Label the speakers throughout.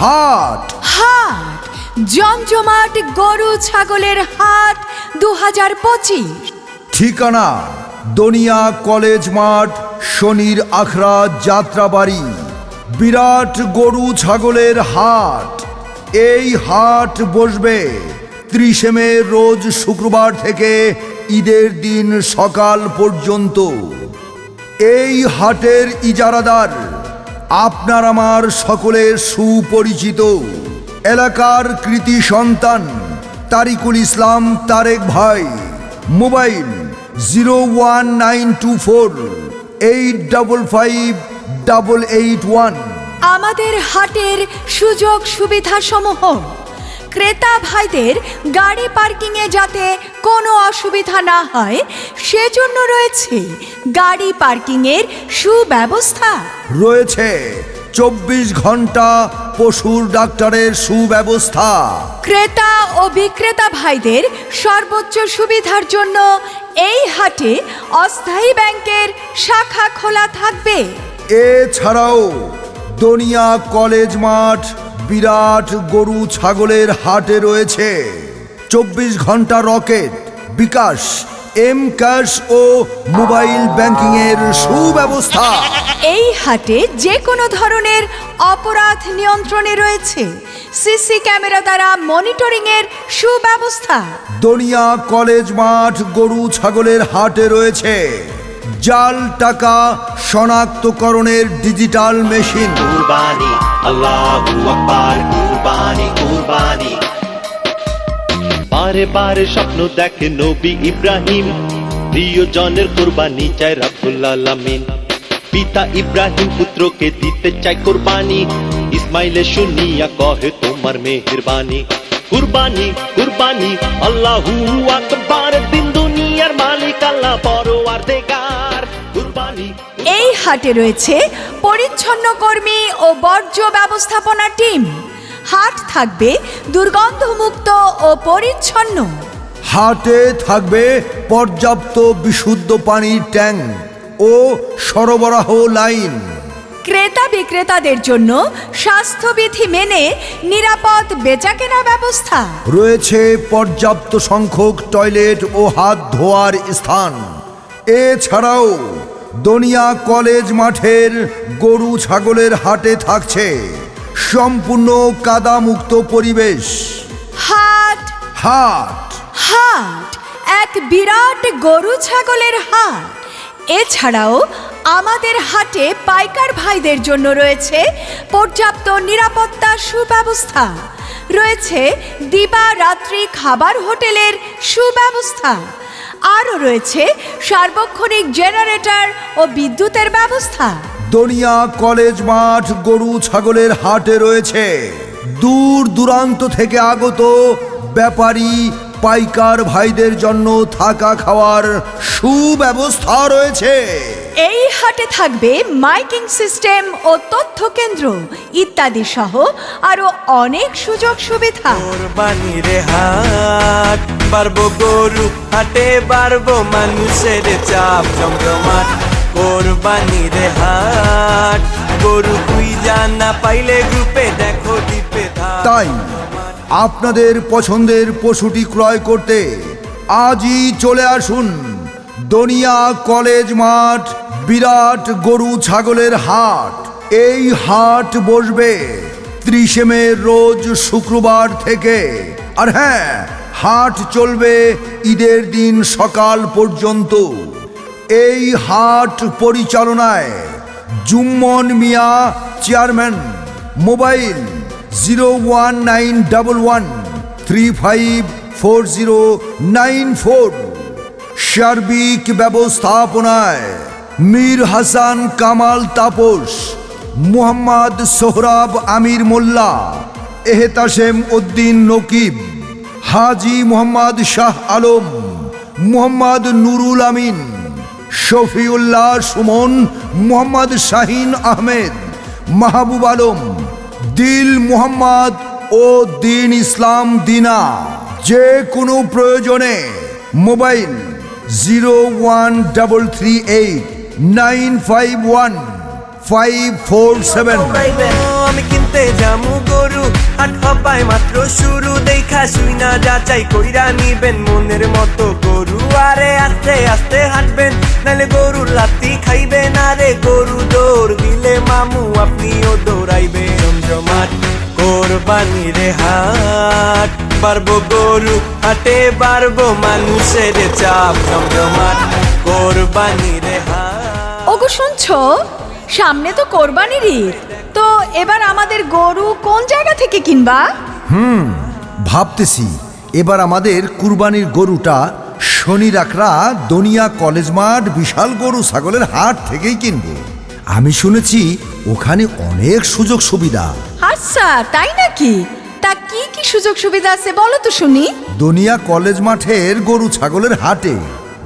Speaker 1: হাট।
Speaker 2: হাট জমজমাট গরু ছাগলের হাট দু হাজার পঁচিশ।
Speaker 1: ঠিকানা দনিয়া কলেজ মাঠ শনির আখড়া যাত্রাবাড়ি। বিরাট গরু ছাগলের হাট। এই হাট বসবে ত্রিশে মে রোজ শুক্রবার থেকে ঈদের দিন সকাল পর্যন্ত। এই হাটের ইজারাদার আপনার আমার সকলের সুপরিচিত। এলাকার কৃতি সন্তান, তারিকুল ইসলাম তারেক ভাই, mobile zero one nine two four eight double five double eight one.
Speaker 2: আমাদের হাটের সুযোগ সুবিধা সমূহ ক্রেতা ভাইদের গাড়ি পার্কিংয়ে যাতে কোনো অসুবিধা না হয় সেজন্য রয়েছে গাড়ি পার্কিংয়ের সুব্যবস্থা।
Speaker 1: রয়েছে চব্বিশ ঘণ্টা পশুর ডাক্তারের সুব্যবস্থা।
Speaker 2: ক্রেতা ও বিক্রেতা ভাইদের সর্বোচ্চ সুবিধার জন্য এই হাটে অস্থায়ী ব্যাংকের শাখা খোলা থাকবে।
Speaker 1: এছাড়াও দনিয়া কলেজ মাঠ বিরাট গরু ছাগলের হাটে রয়েছে। চব্বিশ ঘণ্টা রকেট বিকাশ এম ক্যাশ ও মোবাইল ব্যাংকিং এর সুব্যবস্থা।
Speaker 2: এই হাটে যে কোনো ধরনের অপরাধ নিয়ন্ত্রণে রয়েছে। সিসি ক্যামেরা দ্বারা মনিটরিংয়ের সুব্যবস্থা।
Speaker 1: দনিয়া কলেজ মাঠ গরু ছাগলের হাটে রয়েছে। জাল টাকা শনাক্তকরণের ডিজিটাল মেশিন
Speaker 3: বারে বারে স্বপ্ন দেখে নবী ইব্রাহিম, প্রিয়জনের কুরবানি চায় রাব্বুল আলামিন। পিতা ইব্রাহিম পুত্রকে দিতে চায় কুরবানি, ইসমাইলে শুনিয়া কহে, তোমার মেহেরবানি। কুরবানি কুরবানি, আল্লাহু আকবার, দিন দুনিয়ার মালিক, আল্লাহ বড় আর কুরবানি
Speaker 2: এই হাটে রয়েছে পরিচ্ছন্ন কর্মী ও বর্জ্য ব্যবস্থাপনা টিম। হাট থাকবে দুর্গন্ধমুক্ত ও পরিচ্ছন্ন।
Speaker 1: হাটে থাকবে পর্যাপ্ত বিশুদ্ধ পানির ট্যাঙ্ক ও সরবরাহ লাইন।
Speaker 2: ক্রেতা বিক্রেতাদের জন্য স্বাস্থ্যবিধি মেনে নিরাপদ বেচাকেনা ব্যবস্থা।
Speaker 1: রয়েছে পর্যাপ্ত সংখ্যক টয়লেট ও হাত ধোয়ার স্থান। এছাড়াও দনিয়া কলেজ মাঠের গরু ছাগলের হাটে থাকছে। সম্পূর্ণ কাদামুক্ত পরিবেশ।
Speaker 2: হাট।
Speaker 1: হাট।
Speaker 2: হাট এক বিরাট গরু ছাগলের হাট। এছাড়াও আমাদের হাটে পাইকার ভাইদের জন্য রয়েছে পর্যাপ্ত নিরাপত্তা সুব্যবস্থা। রয়েছে দিবা রাত্রি খাবার হোটেলের সুব্যবস্থা। আরও রয়েছে সার্বক্ষণিক জেনারেটর ও বিদ্যুতের ব্যবস্থা।
Speaker 1: দনিয়া কলেজ মাঠ গরু ছাগলের হাটে রয়েছে। দূর দূরান্ত থেকে আগত ব্যাপারী পাইকার ভাইদের জন্য থাকা খাওয়ার সুব্যবস্থা রয়েছে।
Speaker 2: এই হাটে থাকবে মাইকিং সিস্টেম ও তথ্য কেন্দ্র ইত্যাদি সহ আরও অনেক সুযোগ সুবিধা।
Speaker 4: বাড়বো গরু, হাটে বাড়বো মানুষের চাপ, জমজমাট কোরবানির হাট। গরু কুই জানা পাইলে গ্রুপে দেখো দ্বীপে
Speaker 1: তাই আপনাদের পছন্দের পশুটি ক্রয় করতে আজই চলে আসুন দনিয়া কলেজ মাঠ, বিরাট গরু ছাগলের হাট। এই হাট বসবে ত্রিশে মে রোজ শুক্রবার থেকে। আর হ্যাঁ হাট চলবে ঈদের দিন সকাল পর্যন্ত। এই হাট পরিচালনায় Jummon Miah, chairman, mobile zero one nine double one three five four zero nine four. সার্বিক ব্যবস্থাপনায় মীর হাসান, কামাল তাপস, মুহাম্মদ সোহরাব আমির মোল্লা এহতাসেম উদ্দিন নকিব। হাজি মোহাম্মদ শাহ আলম, মোহাম্মদ নুরুল আমিন শফিউল্লাহ সুমন, মোহাম্মদ শাহিন আহমেদ, মাহবুব আলম, দিল মোহাম্মদ ও দিন ইসলাম দিনা। যে কোনো প্রয়োজনে mobile zero one double three eight nine five one five four seven.
Speaker 4: কিনতে যামু গরু। পায় মাত্র শুরু, দেখা শুই না, যাচাই কইরা নিবেন মনের মতো গরু। আরে আস্তে আস্তে হাঁটবেন নালে গরু লাতি খাইবেন। আরে গরু দৌড় দিলে মামু আপনিও দৌড়াইবেন। জমজমাট কোরবানি রে হাট, পারব গরু হাটে, পারব মানুষের চাপ। জমজমাট কোরবানি রে হাট।
Speaker 2: ওগো শুনছো? সামনে তো কোরবানির ঈদ। এবার আমাদের গরু কোন জায়গা থেকে কিনবা?
Speaker 1: হুম ভাবতেছি। এবার আমাদের কুরবানির গরুটা শনি রাখরা দনিয়া কলেজ মাঠ বিশাল গরু ছাগলের হাট থেকেই কিনবো। আমি শুনেছি ওখানে অনেক সুযোগ সুবিধা।
Speaker 2: আচ্ছা তাই নাকি? তা কি কি সুযোগ সুবিধা আছে বলো তো শুনি।
Speaker 1: দনিয়া কলেজ মাঠের গরু ছাগলের হাটে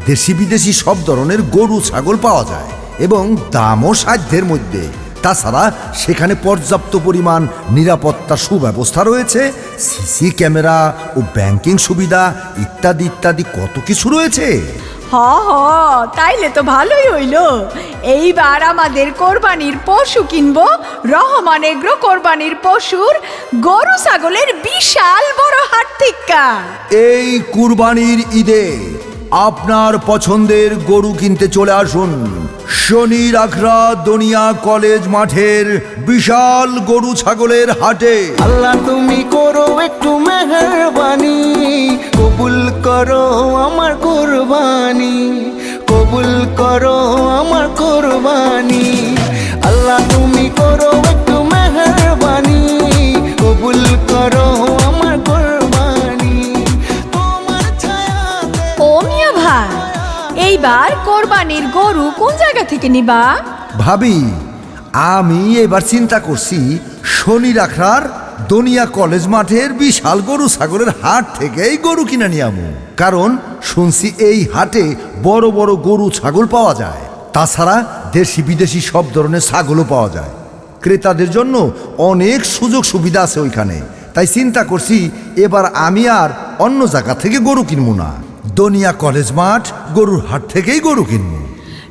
Speaker 1: দেশি বিদেশি সব ধরনের গরু ছাগল পাওয়া যায় এবং দামও সাধ্যের মধ্যে। তাছাড়া সেখানে পর্যাপ্ত পরিমাণ নিরাপত্তা সুব্যবস্থা রয়েছে সিসি ক্যামেরা ও ব্যাংকিং সুবিধা ইত্যাদি ইত্যাদি কত কিছু রয়েছে।
Speaker 2: হ হ তাইলে তো ভালোই হইল। এইবার আমাদের কোরবানির পশু কিনবো রহমান এগ্রো কোরবানির পশুর গরু ছাগলের বিশাল বড় হাট
Speaker 1: এই কুরবানির ঈদে আপনার পছন্দের গরু কিনতে চলে আসুন। শনি রাখরা দনিয়া কলেজ মাঠের বিশাল গরু ছাগলের হাটে।
Speaker 5: আল্লাহ, তুমি করো একটু মেহরবানি, কবুল করো আমার কোরবানি, কবুল করো আমার কোরবানি। আল্লাহ, তুমি করো
Speaker 2: এইবার কোরবানির গরু কোন জায়গা থেকে নিবা?
Speaker 1: ভাবি, আমি এবার চিন্তা করছি শনি রাখরার দনিয়া কলেজ মাঠের বিশাল গরু ছাগলের হাট থেকেই গরু কিনে নিয়ে কারণ শুনছি এই হাটে বড় বড় গরু ছাগল পাওয়া যায়। তাছাড়া দেশি বিদেশি সব ধরনের ছাগলও পাওয়া যায়। ক্রেতাদের জন্য অনেক সুযোগ সুবিধা আছে ওইখানে। তাই চিন্তা করছি এবার আমি আর অন্য জায়গা থেকে গরু কিনবো না। দনিয়া কলেজ মাঠ গরুর হাট থেকেই গরু কিনবো।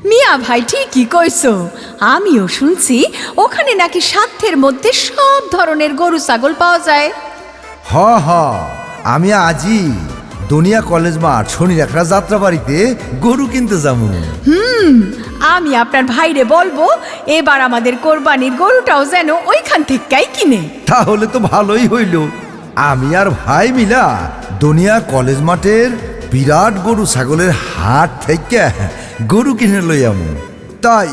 Speaker 2: মিয়া ভাই ঠিকই কইছো। আমিও শুনছি ওখানে নাকি সাধ্যের মধ্যে সব ধরনের গরু ছাগল পাওয়া যায়।
Speaker 1: হ হ আমি আজই দুনিয়া কলেজ মাঠ শনি একটা যাত্রা বাড়িতে গরু কিনতে যাব।
Speaker 2: আমি আপনার ভাইরে বলব এবার আমাদের কোরবানির গরুটাও যেন ওইখান থেকেই কিনে।
Speaker 1: তাহলে তো ভালোই হইল। আমি আর ভাই মিলা দুনিয়া কলেজ মাঠের বিরাট গরু ছাগলের হাট থেকে গরু কিনে লইয়াম তাই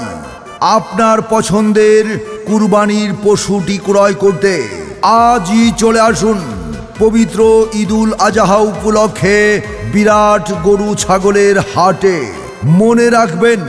Speaker 1: আপনার পছন্দের কুরবানির পশুটি ক্রয় করতে আজই চলে আসুন পবিত্র ঈদুল আজাহা উপলক্ষে বিরাট গরু ছাগলের হাটে। মনে রাখবেন